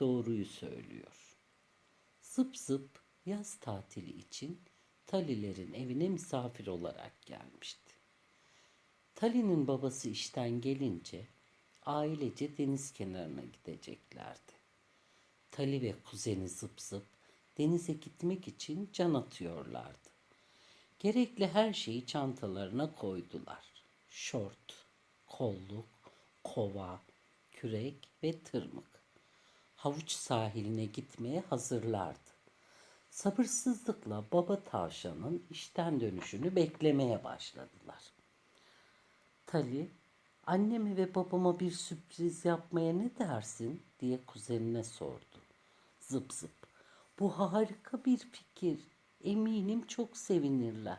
doğruyu söylüyor. Zıp zıp yaz tatili için Talilerin evine misafir olarak gelmişti. Tali'nin babası işten gelince ailece deniz kenarına gideceklerdi. Tali ve kuzeni zıp zıp denize gitmek için can atıyorlardı. Gerekli her şeyi çantalarına koydular. Şort, kolluk, kova, kürek ve tırmık. Havuç sahiline gitmeye hazırlardı. Sabırsızlıkla baba tavşanın işten dönüşünü beklemeye başladılar. Tali, anneme ve babama bir sürpriz yapmaya ne dersin diye kuzenine sordu. Zıp zıp. Bu harika bir fikir. Eminim çok sevinirler.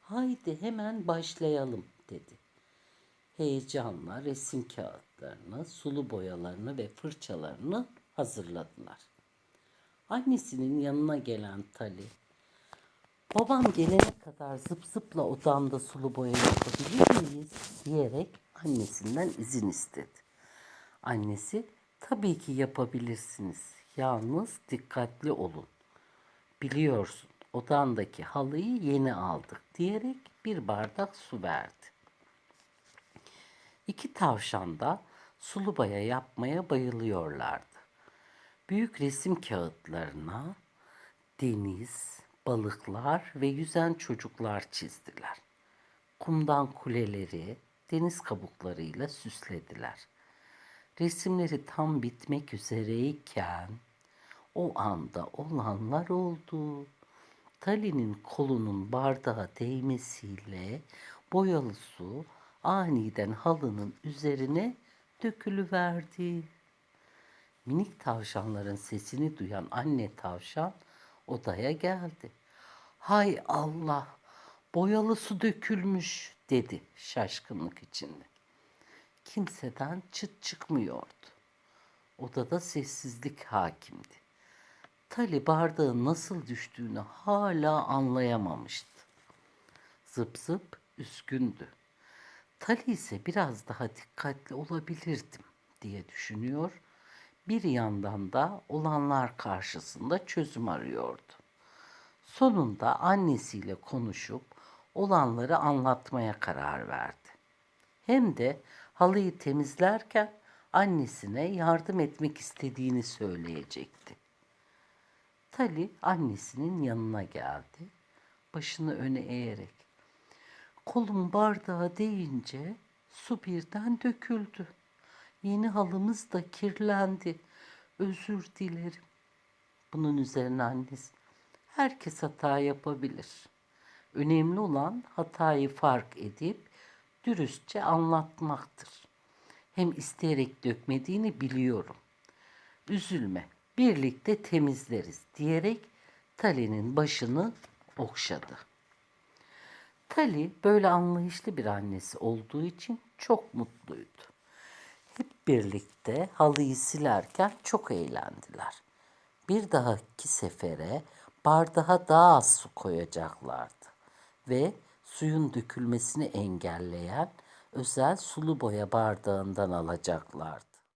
Haydi hemen başlayalım dedi. Heyecanla resim kağıtlarını, sulu boyalarını ve fırçalarını hazırladılar. Annesinin yanına gelen Tali, babam gelene kadar zıp zıpla odamda sulu boya yapabilir miyiz diyerek annesinden izin istedi. Annesi, tabii ki yapabilirsiniz. Yalnız dikkatli olun. Biliyorsun odandaki halıyı yeni aldık diyerek bir bardak su verdi. İki tavşan da sulu boya yapmaya bayılıyorlardı. Büyük resim kağıtlarına deniz, balıklar ve yüzen çocuklar çizdiler. Kumdan kuleleri, deniz kabuklarıyla süslediler. Resimleri tam bitmek üzereyken o anda olanlar oldu. Tali'nin kolunun bardağa değmesiyle boyalı su aniden halının üzerine dökülüverdi. Minik tavşanların sesini duyan anne tavşan odaya geldi. Hay Allah, boyalı su dökülmüş dedi şaşkınlık içinde. Kimseden çıt çıkmıyordu. Odada sessizlik hakimdi. Tali bardağın nasıl düştüğünü hala anlayamamıştı. Zıp zıp üzgündü. Tali ise biraz daha dikkatli olabilirdim diye düşünüyor. Bir yandan da olanlar karşısında çözüm arıyordu. Sonunda annesiyle konuşup olanları anlatmaya karar verdi. Hem de halıyı temizlerken annesine yardım etmek istediğini söyleyecekti. Tali annesinin yanına geldi. Başını öne eğerek. Kolum bardağa değince su birden döküldü. Yeni halımız da kirlendi. Özür dilerim. Bunun üzerine annesi, herkes hata yapabilir. Önemli olan hatayı fark edip dürüstçe anlatmaktır. Hem isteyerek dökmediğini biliyorum. Üzülme, birlikte temizleriz diyerek Tali'nin başını okşadı. Tali böyle anlayışlı bir annesi olduğu için çok mutluydu. Hep birlikte halıyı silerken çok eğlendiler. Bir dahaki sefere bardağa daha az su koyacaklardı ve suyun dökülmesini engelleyen özel sulu boya bardağından alacaklardı.